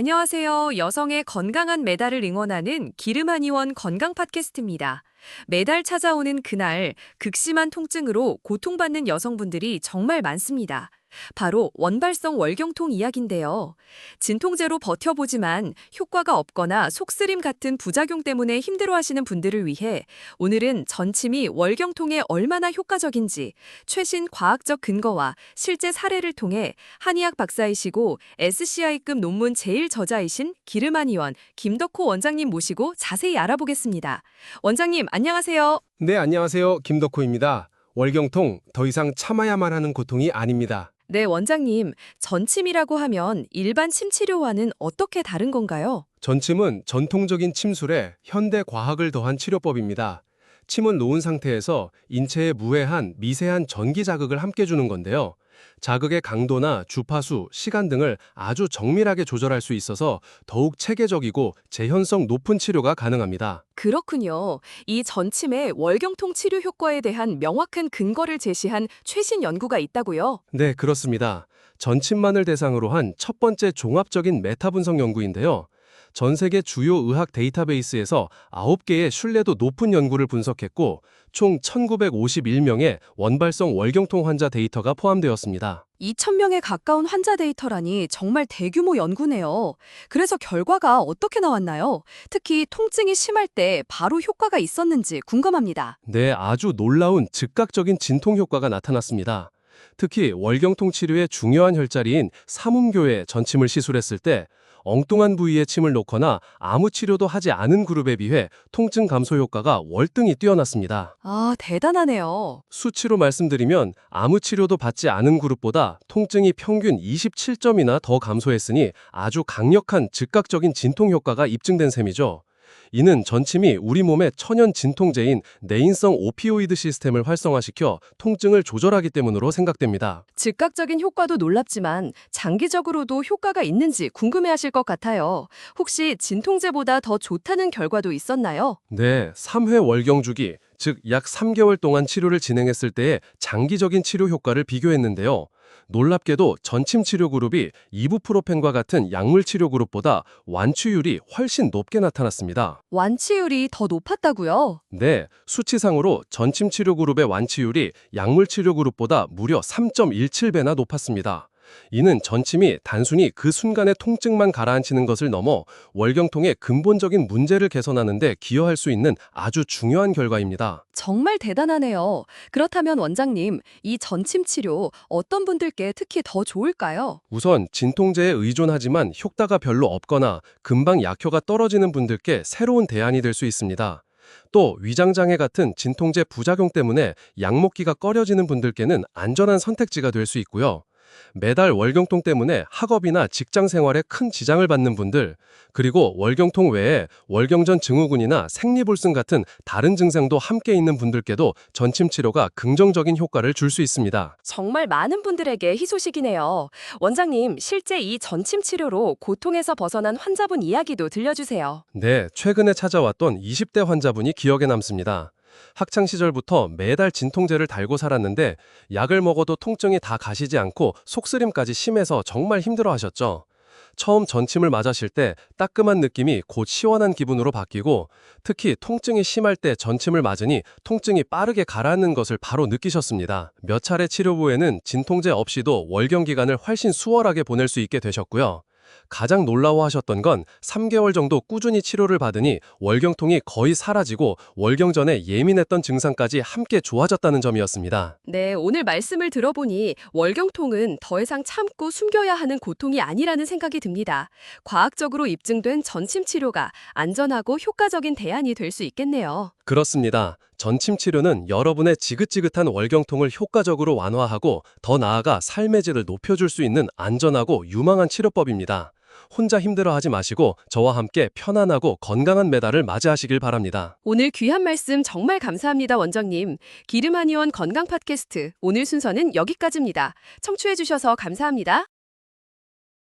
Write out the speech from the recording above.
안녕하세요. 여성의 건강한 매달을 응원하는 기름한의원 건강 팟캐스트입니다. 매달 찾아오는 그날 극심한 통증으로 고통받는 여성분들이 정말 많습니다. 바로 원발성 월경통 이야기인데요. 진통제로 버텨보지만 효과가 없거나 속쓰림 같은 부작용 때문에 힘들어하시는 분들을 위해 오늘은 전침이 월경통에 얼마나 효과적인지 최신 과학적 근거와 실제 사례를 통해 한의학 박사이시고 SCI급 논문 제일 저자이신 기름한의원 김덕호 원장님 모시고 자세히 알아보겠습니다. 원장님 안녕하세요. 네, 안녕하세요. 김덕호입니다. 월경통 더 이상 참아야만 하는 고통이 아닙니다. 네, 원장님. 전침이라고 하면 일반 침 치료와는 어떻게 다른 건가요? 전침은 전통적인 침술에 현대 과학을 더한 치료법입니다. 침은 놓은 상태에서 인체에 무해한 미세한 전기 자극을 함께 주는 건데요. 자극의 강도나 주파수, 시간 등을 아주 정밀하게 조절할 수 있어서 더욱 체계적이고 재현성 높은 치료가 가능합니다. 그렇군요. 이 전침의 월경통 치료 효과에 대한 명확한 근거를 제시한 최신 연구가 있다고요? 네, 그렇습니다. 전침만을 대상으로 한 첫 번째 종합적인 메타 분석 연구인데요. 전 세계 주요 의학 데이터베이스에서 9개의 신뢰도 높은 연구를 분석했고 총 1951명의 원발성 월경통 환자 데이터가 포함되었습니다. 2,000명에 가까운 환자 데이터라니 정말 대규모 연구네요. 그래서 결과가 어떻게 나왔나요? 특히 통증이 심할 때 바로 효과가 있었는지 궁금합니다. 네, 아주 놀라운 즉각적인 진통 효과가 나타났습니다. 특히 월경통 치료의 중요한 혈자리인 삼음교에 전침을 시술했을 때 엉뚱한 부위에 침을 놓거나 아무 치료도 하지 않은 그룹에 비해 통증 감소 효과가 월등히 뛰어났습니다. 아, 대단하네요. 수치로 말씀드리면 아무 치료도 받지 않은 그룹보다 통증이 평균 27점이나 더 감소했으니 아주 강력한 즉각적인 진통 효과가 입증된 셈이죠. 이는 전침이 우리 몸의 천연 진통제인 내인성 오피오이드 시스템을 활성화시켜 통증을 조절하기 때문으로 생각됩니다. 즉각적인 효과도 놀랍지만 장기적으로도 효과가 있는지 궁금해하실 것 같아요. 혹시 진통제보다 더 좋다는 결과도 있었나요? 네, 3회 월경 주기, 즉 약 3개월 동안 치료를 진행했을 때의 장기적인 치료 효과를 비교했는데요. 놀랍게도 전침 치료 그룹이 이부프로펜과 같은 약물 치료 그룹보다 완치율이 훨씬 높게 나타났습니다. 완치율이 더 높았다고요? 네, 수치상으로 전침 치료 그룹의 완치율이 약물 치료 그룹보다 무려 3.17배나 높았습니다. 이는 전침이 단순히 그 순간의 통증만 가라앉히는 것을 넘어 월경통의 근본적인 문제를 개선하는 데 기여할 수 있는 아주 중요한 결과입니다. 정말 대단하네요. 그렇다면 원장님, 이 전침 치료 어떤 분들께 특히 더 좋을까요? 우선 진통제에 의존하지만 효과가 별로 없거나 금방 약효가 떨어지는 분들께 새로운 대안이 될 수 있습니다. 또 위장장애 같은 진통제 부작용 때문에 약 먹기가 꺼려지는 분들께는 안전한 선택지가 될 수 있고요. 매달 월경통 때문에 학업이나 직장 생활에 큰 지장을 받는 분들, 그리고 월경통 외에 월경전 증후군이나 생리불순 같은 다른 증상도 함께 있는 분들께도 전침 치료가 긍정적인 효과를 줄 수 있습니다. 정말 많은 분들에게 희소식이네요. 원장님, 실제 이 전침 치료로 고통에서 벗어난 환자분 이야기도 들려주세요. 네, 최근에 찾아왔던 20대 환자분이 기억에 남습니다. 학창 시절부터 매달 진통제를 달고 살았는데 약을 먹어도 통증이 다 가시지 않고 속쓰림까지 심해서 정말 힘들어 하셨죠. 처음 전침을 맞으실 때 따끔한 느낌이 곧 시원한 기분으로 바뀌고 특히 통증이 심할 때 전침을 맞으니 통증이 빠르게 가라앉는 것을 바로 느끼셨습니다. 몇 차례 치료 후에는 진통제 없이도 월경 기간을 훨씬 수월하게 보낼 수 있게 되셨고요. 가장 놀라워하셨던 건 3개월 정도 꾸준히 치료를 받으니 월경통이 거의 사라지고 월경 전에 예민했던 증상까지 함께 좋아졌다는 점이었습니다. 네, 오늘 말씀을 들어보니 월경통은 더 이상 참고 숨겨야 하는 고통이 아니라는 생각이 듭니다. 과학적으로 입증된 전침 치료가 안전하고 효과적인 대안이 될 수 있겠네요. 그렇습니다. 전침 치료는 여러분의 지긋지긋한 월경통을 효과적으로 완화하고 더 나아가 삶의 질을 높여줄 수 있는 안전하고 유망한 치료법입니다. 혼자 힘들어하지 마시고 저와 함께 편안하고 건강한 매달을 맞이하시길 바랍니다. 오늘 귀한 말씀 정말 감사합니다, 원장님. 기름한의원 건강 팟캐스트 오늘 순서는 여기까지입니다. 청취해주셔서 감사합니다.